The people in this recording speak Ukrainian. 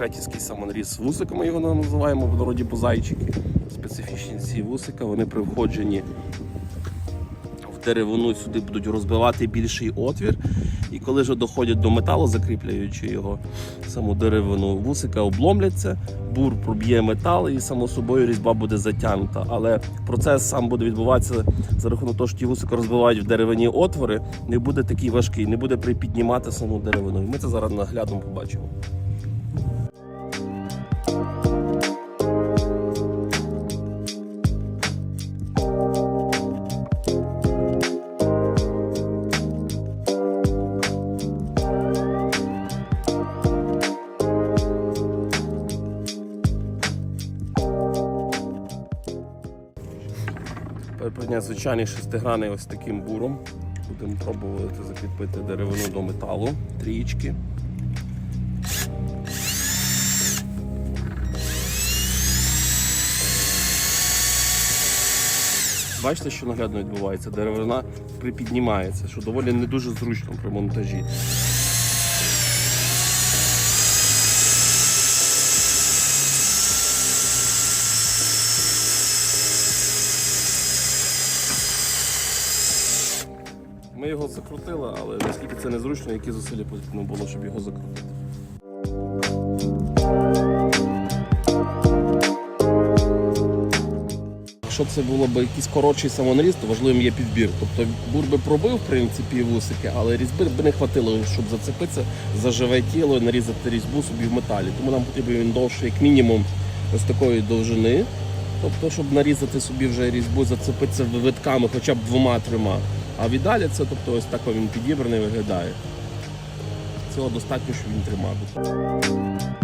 балтійський самонріз з вусиками, його називаємо в народі бозайчики. Специфічні ці вусика, вони при входженні в деревину сюди будуть розбивати більший отвір. І коли вже доходять до металу, закріплюючи його саму деревину, вусика обломляться, бур проб'є метал і само собою різьба буде затягнута. Але процес сам буде відбуватися за рахунок того, що ті вусика розбивають в деревині отвори, не буде такий важкий, не буде припіднімати саму деревину. І ми це зараз наглядно побачимо. Прийняти звичайний шестигранний ось таким буром. Будемо пробувати закріпити деревину до металу, трієчки. Бачите, що наглядно відбувається? Деревина припіднімається, що доволі не дуже зручно при монтажі. Ми його закрутили, але наскільки це незручно, які зусилля потрібно було, щоб його закрутити. Якщо це було б якийсь коротший самонаріз, то важливим є підбір. Тобто бур би пробив, в принципі, вусики, але різьби б не хватило, щоб зацепитися за живе тіло і нарізати різьбу собі в металі. Тому нам потрібен він довший, як мінімум, ось такої довжини. Тобто, щоб нарізати собі вже різьбу, зацепитися витками хоча б двома-трьома. А віддалі це тобто, ось так він підібраний виглядає. Цього достатньо, щоб він тримав.